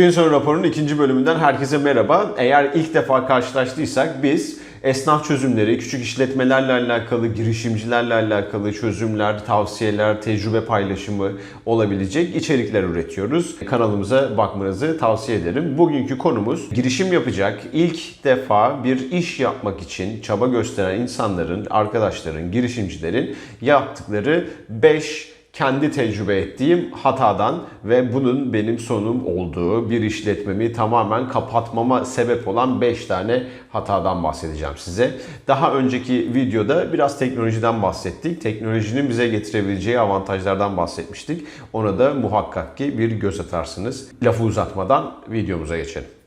Gün sonu raporunun ikinci bölümünden herkese merhaba. Eğer ilk defa karşılaştıysak biz esnaf çözümleri, küçük işletmelerle alakalı, girişimcilerle alakalı çözümler, tavsiyeler, tecrübe paylaşımı olabilecek içerikler üretiyoruz. Kanalımıza bakmanızı tavsiye ederim. Bugünkü konumuz girişim yapacak, ilk defa bir iş yapmak için çaba gösteren insanların, arkadaşların, girişimcilerin yaptıkları 5 kendi tecrübe ettiğim hatadan ve bunun benim sonum olduğu bir işletmemi tamamen kapatmama sebep olan 5 tane hatadan bahsedeceğim size. Daha önceki videoda biraz teknolojiden bahsettik. Teknolojinin bize getirebileceği avantajlardan bahsetmiştik. Ona da muhakkak ki bir göz atarsınız. Lafı uzatmadan videomuza geçelim.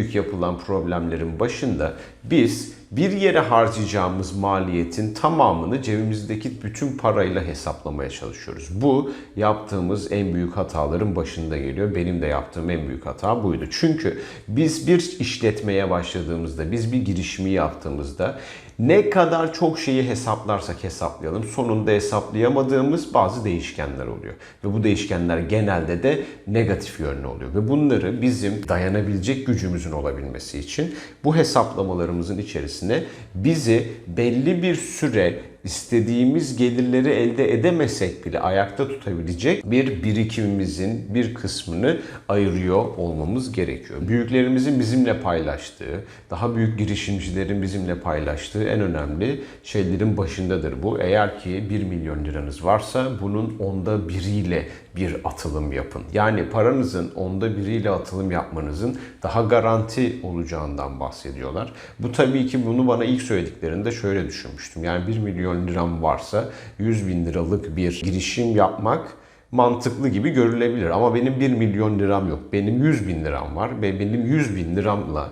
Büyük yapılan problemlerin başında biz bir yere harcayacağımız maliyetin tamamını cebimizdeki bütün parayla hesaplamaya çalışıyoruz. Bu yaptığımız en büyük hataların başında geliyor. Benim de yaptığım en büyük hata buydu. Çünkü biz bir işletmeye başladığımızda, biz bir girişimi yaptığımızda ne kadar çok şeyi hesaplarsak hesaplayalım sonunda hesaplayamadığımız bazı değişkenler oluyor. Ve bu değişkenler genelde de negatif yönlü oluyor. Ve bunları bizim dayanabilecek gücümüzün olabilmesi için bu hesaplamalarımızın içerisine bizi belli bir süre istediğimiz gelirleri elde edemesek bile ayakta tutabilecek bir birikimimizin bir kısmını ayırıyor olmamız gerekiyor. Büyüklerimizin bizimle paylaştığı, daha büyük girişimcilerin bizimle paylaştığı en önemli şeylerin başındadır bu. Eğer ki 1 milyon liranız varsa bunun onda biriyle bir atılım yapın. Yani paranızın onda biriyle atılım yapmanızın daha garanti olacağından bahsediyorlar. Bu tabii ki bunu bana ilk söylediklerinde şöyle düşünmüştüm. Yani 1 milyon liram varsa 100 bin liralık bir girişim yapmak mantıklı gibi görülebilir. Ama benim 1 milyon liram yok. Benim 100 bin liram var ve benim 100 bin liramla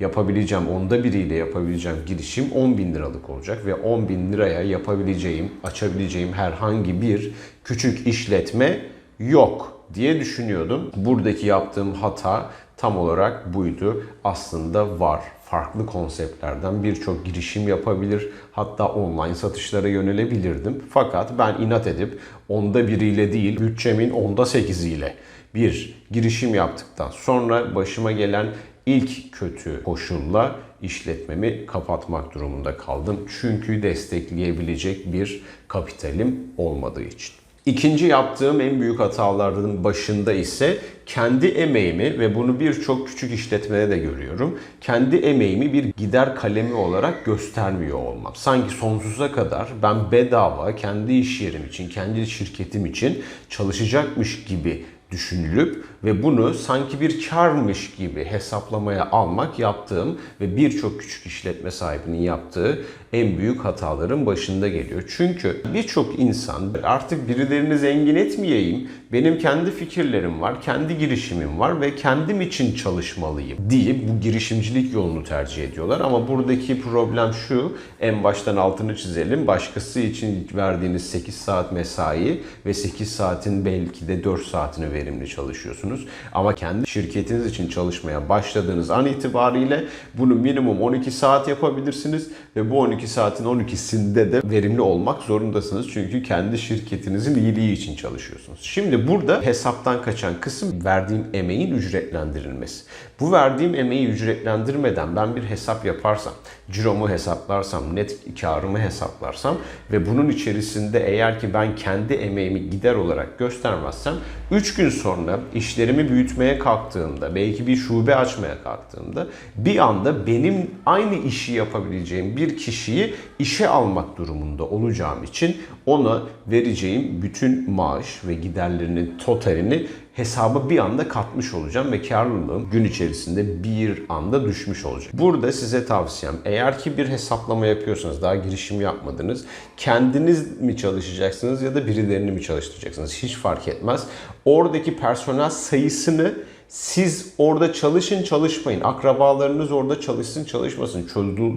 yapabileceğim, onda biriyle yapabileceğim girişim 10 bin liralık olacak ve 10 bin liraya yapabileceğim, açabileceğim herhangi bir küçük işletme yok diye düşünüyordum. Buradaki yaptığım hata tam olarak buydu. Aslında var. Farklı konseptlerden birçok girişim yapabilir. Hatta online satışlara yönelebilirdim. Fakat ben inat edip onda biriyle değil, bütçemin onda sekiziyle bir girişim yaptıktan sonra başıma gelen ilk kötü koşulla işletmemi kapatmak durumunda kaldım. Çünkü destekleyebilecek bir kapitalim olmadığı için. İkinci yaptığım en büyük hatalardan başında ise kendi emeğimi ve bunu birçok küçük işletmede de görüyorum. Kendi emeğimi bir gider kalemi olarak göstermiyor olmam. Sanki sonsuza kadar ben bedava kendi iş yerim için, kendi şirketim için çalışacakmış gibi düşünülüp ve bunu sanki bir karmış gibi hesaplamaya almak yaptığım ve birçok küçük işletme sahibinin yaptığı en büyük hataların başında geliyor. Çünkü birçok insan artık birilerini zengin etmeyeyim, benim kendi fikirlerim var, kendi girişimim var ve kendim için çalışmalıyım deyip bu girişimcilik yolunu tercih ediyorlar. Ama buradaki problem şu, en baştan altını çizelim. Başkası için verdiğiniz 8 saat mesai ve 8 saatin belki de 4 saatini verimli çalışıyorsunuz. Ama kendi şirketiniz için çalışmaya başladığınız an itibariyle bunu minimum 12 saat yapabilirsiniz ve bu 12 saatin 12'sinde de verimli olmak zorundasınız. Çünkü kendi şirketinizin iyiliği için çalışıyorsunuz. Şimdi burada hesaptan kaçan kısım verdiğim emeğin ücretlendirilmesi. Bu verdiğim emeği ücretlendirmeden ben bir hesap yaparsam, ciromu hesaplarsam, net karımı hesaplarsam ve bunun içerisinde eğer ki ben kendi emeğimi gider olarak göstermezsem 3 gün sonra işlerimi büyütmeye kalktığımda, belki bir şube açmaya kalktığımda bir anda benim aynı işi yapabileceğim bir kişiyi işe almak durumunda olacağım için ona vereceğim bütün maaş ve giderlerinin totalini hesaba bir anda katmış olacağım ve karlılığım gün içerisinde bir anda düşmüş olacak. Burada size tavsiyem eğer ki bir hesaplama yapıyorsanız daha girişim yapmadınız kendiniz mi çalışacaksınız ya da birilerini mi çalıştıracaksınız hiç fark etmez. Oradaki personel sayısını siz orada çalışın çalışmayın. Akrabalarınız orada çalışsın çalışmasın.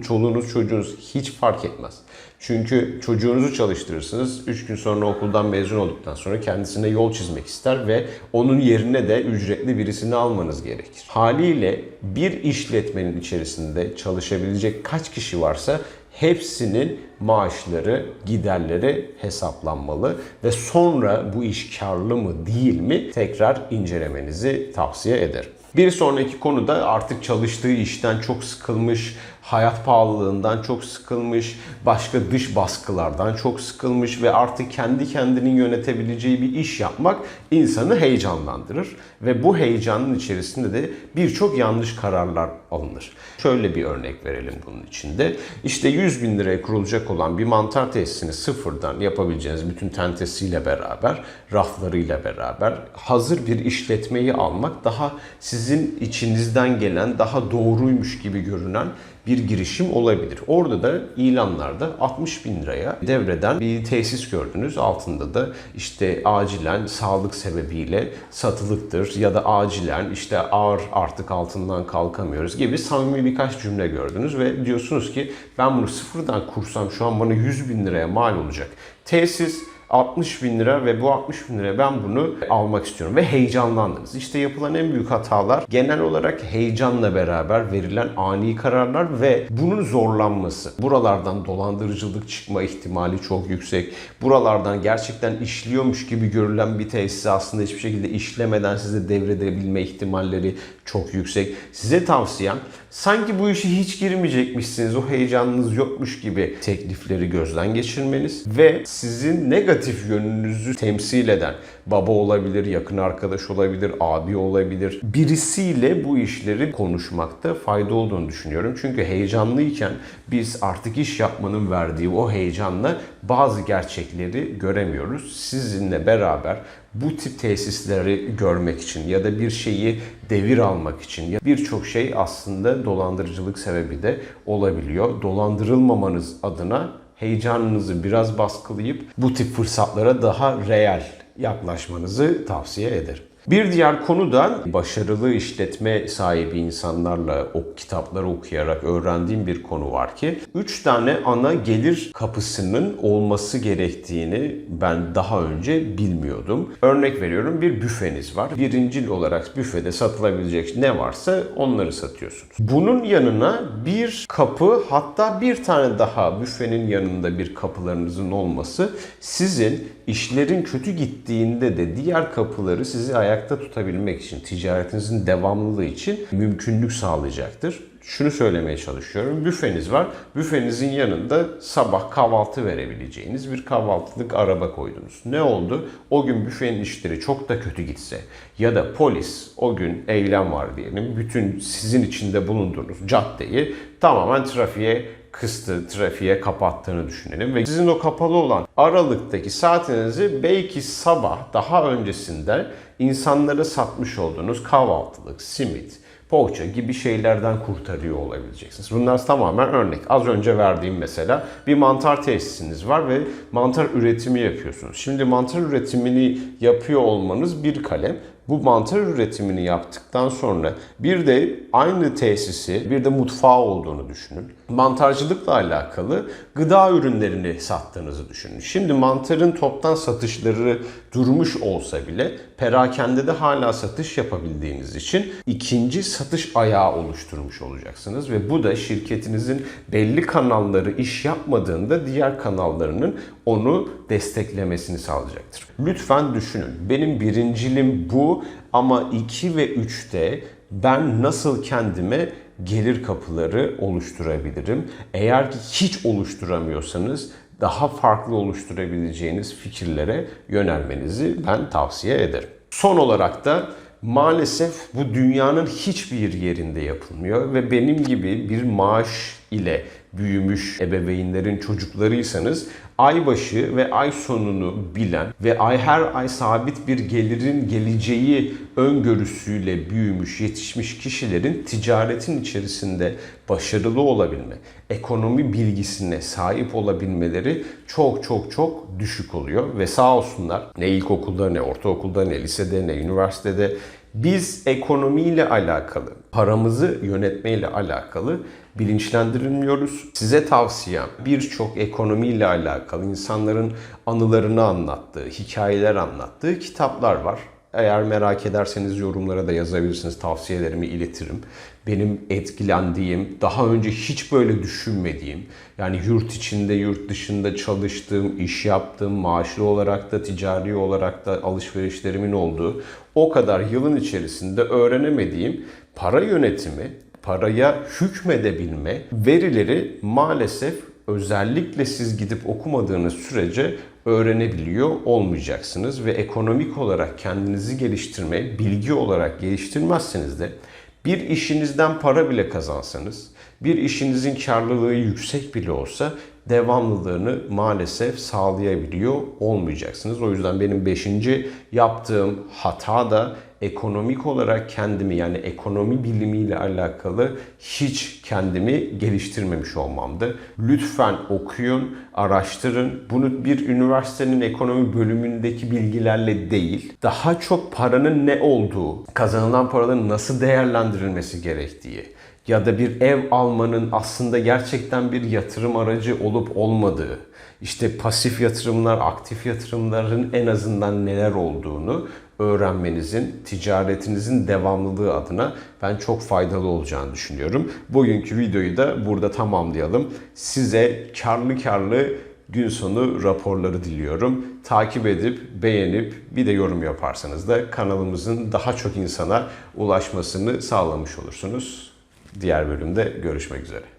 Çoluğunuz, çocuğunuz hiç fark etmez. Çünkü çocuğunuzu çalıştırırsınız. 3 gün sonra okuldan mezun olduktan sonra kendisine yol çizmek ister ve onun yerine de ücretli birisini almanız gerekir. Haliyle bir işletmenin içerisinde çalışabilecek kaç kişi varsa hepsinin maaşları, giderleri hesaplanmalı ve sonra bu iş karlı mı değil mi tekrar incelemenizi tavsiye ederim. Bir sonraki konu da artık çalıştığı işten çok sıkılmış, hayat pahalılığından çok sıkılmış, başka dış baskılardan çok sıkılmış ve artık kendi kendinin yönetebileceği bir iş yapmak insanı heyecanlandırır. Ve bu heyecanın içerisinde de birçok yanlış kararlar alınır. Şöyle bir örnek verelim bunun içinde. İşte 100 bin liraya kurulacak olan bir mantar tesisini sıfırdan yapabileceğiniz bütün tentesiyle beraber, raflarıyla beraber hazır bir işletmeyi almak daha sizin içinizden gelen, daha doğruymuş gibi görünen bir girişim olabilir. Orada da ilanlarda 60 bin liraya devreden bir tesis gördünüz. Altında da işte acilen sağlık sebebiyle satılıktır ya da acilen işte ağır artık altından kalkamıyoruz gibi samimi birkaç cümle gördünüz ve diyorsunuz ki ben bunu sıfırdan kursam şu an bana 100 bin liraya mal olacak. Tesis 60 bin lira ve bu 60 bin liraya ben bunu almak istiyorum ve heyecanlandınız. İşte yapılan en büyük hatalar genel olarak heyecanla beraber verilen ani kararlar ve bunun zorlanması. Buralardan dolandırıcılık çıkma ihtimali çok yüksek. Buralardan gerçekten işliyormuş gibi görülen bir tesisi aslında hiçbir şekilde işlemeden size devredebilme ihtimalleri çok yüksek. Size tavsiyem sanki bu işi hiç girmeyecekmişsiniz, o heyecanınız yokmuş gibi teklifleri gözden geçirmeniz ve sizin negatif yönünüzü temsil eden baba olabilir, yakın arkadaş olabilir, abi olabilir. Birisiyle bu işleri konuşmakta fayda olduğunu düşünüyorum. Çünkü heyecanlıyken biz artık iş yapmanın verdiği o heyecanla bazı gerçekleri göremiyoruz. Sizinle beraber bu tip tesisleri görmek için ya da bir şeyi devir almak için ya birçok şey aslında dolandırıcılık sebebi de olabiliyor. Dolandırılmamanız adına heyecanınızı biraz baskılayıp bu tip fırsatlara daha reel yaklaşmanızı tavsiye ederim. Bir diğer konu da başarılı işletme sahibi insanlarla o kitapları okuyarak öğrendiğim bir konu var ki 3 tane ana gelir kapısının olması gerektiğini ben daha önce bilmiyordum. Örnek veriyorum bir büfeniz var. Birincil olarak büfede satılabilecek ne varsa onları satıyorsunuz. Bunun yanına bir kapı hatta bir tane daha büfenin yanında bir kapılarınızın olması sizin işlerin kötü gittiğinde de diğer kapıları sizi ayakta tutabilmek için, ticaretinizin devamlılığı için mümkünlük sağlayacaktır. Şunu söylemeye çalışıyorum. Büfeniz var. Büfenizin yanında sabah kahvaltı verebileceğiniz bir kahvaltılık araba koydunuz. Ne oldu? O gün büfenin işleri çok da kötü gitse ya da polis o gün eylem var diyelim. Bütün sizin içinde bulunduğunuz caddeyi tamamen trafiğe kıstı, trafiğe kapattığını düşünelim ve sizin o kapalı olan aralıktaki saatinizi belki sabah daha öncesinde insanlara satmış olduğunuz kahvaltılık, simit, poğaça gibi şeylerden kurtarıyor olabileceksiniz. Bunlar tamamen örnek. Az önce verdiğim mesela bir mantar tesisiniz var ve mantar üretimi yapıyorsunuz. Şimdi mantar üretimini yapıyor olmanız bir kalem. Bu mantar üretimini yaptıktan sonra bir de aynı tesisi bir de mutfağı olduğunu düşünün. Mantarcılıkla alakalı gıda ürünlerini sattığınızı düşünün. Şimdi mantarın toptan satışları durmuş olsa bile perakende de hala satış yapabildiğiniz için ikinci satış ayağı oluşturmuş olacaksınız ve bu da şirketinizin belli kanalları iş yapmadığında diğer kanallarının onu desteklemesini sağlayacaktır. Lütfen düşünün. Benim birincilim bu ama 2 ve 3'te ben nasıl kendime gelir kapıları oluşturabilirim? Eğer ki hiç oluşturamıyorsanız daha farklı oluşturabileceğiniz fikirlere yönelmenizi ben tavsiye ederim. Son olarak da maalesef bu dünyanın hiçbir yerinde yapılmıyor ve benim gibi bir maaş ile büyümüş ebeveynlerin çocuklarıysanız aybaşı ve ay sonunu bilen ve ay her ay sabit bir gelirin geleceği öngörüsüyle büyümüş, yetişmiş kişilerin ticaretin içerisinde başarılı olabilme, ekonomi bilgisine sahip olabilmeleri çok çok çok düşük oluyor. Ve sağ olsunlar ne ilkokulda ne ortaokulda ne lisede ne üniversitede biz ekonomiyle alakalı, paramızı yönetmeyle alakalı bilinçlendirilmiyoruz. Size tavsiyem birçok ekonomiyle alakalı insanların anılarını anlattığı, hikayeler anlattığı kitaplar var. Eğer merak ederseniz yorumlara da yazabilirsiniz. Tavsiyelerimi iletirim. Benim etkilendiğim, daha önce hiç böyle düşünmediğim, yani yurt içinde, yurt dışında çalıştığım, iş yaptığım, maaşlı olarak da, ticari olarak da alışverişlerimin olduğu o kadar yılın içerisinde öğrenemediğim para yönetimi, paraya hükmedebilme verileri maalesef özellikle siz gidip okumadığınız sürece öğrenebiliyor olmayacaksınız ve ekonomik olarak kendinizi geliştirme, bilgi olarak geliştirmezseniz de bir işinizden para bile kazansanız, bir işinizin karlılığı yüksek bile olsa devamlılığını maalesef sağlayabiliyor olmayacaksınız. O yüzden benim beşinci yaptığım hata da ekonomik olarak kendimi yani ekonomi bilimiyle alakalı hiç kendimi geliştirmemiş olmamdı. Lütfen okuyun, araştırın. Bunu bir üniversitenin ekonomi bölümündeki bilgilerle değil, daha çok paranın ne olduğu, kazanılan paraların nasıl değerlendirilmesi gerektiği, ya da bir ev almanın aslında gerçekten bir yatırım aracı olup olmadığı, işte pasif yatırımlar, aktif yatırımların en azından neler olduğunu öğrenmenizin, ticaretinizin devamlılığı adına ben çok faydalı olacağını düşünüyorum. Bugünkü videoyu da burada tamamlayalım. Size karlı karlı gün sonu raporları diliyorum. Takip edip, beğenip bir de yorum yaparsanız da kanalımızın daha çok insana ulaşmasını sağlamış olursunuz. Diğer bölümde görüşmek üzere.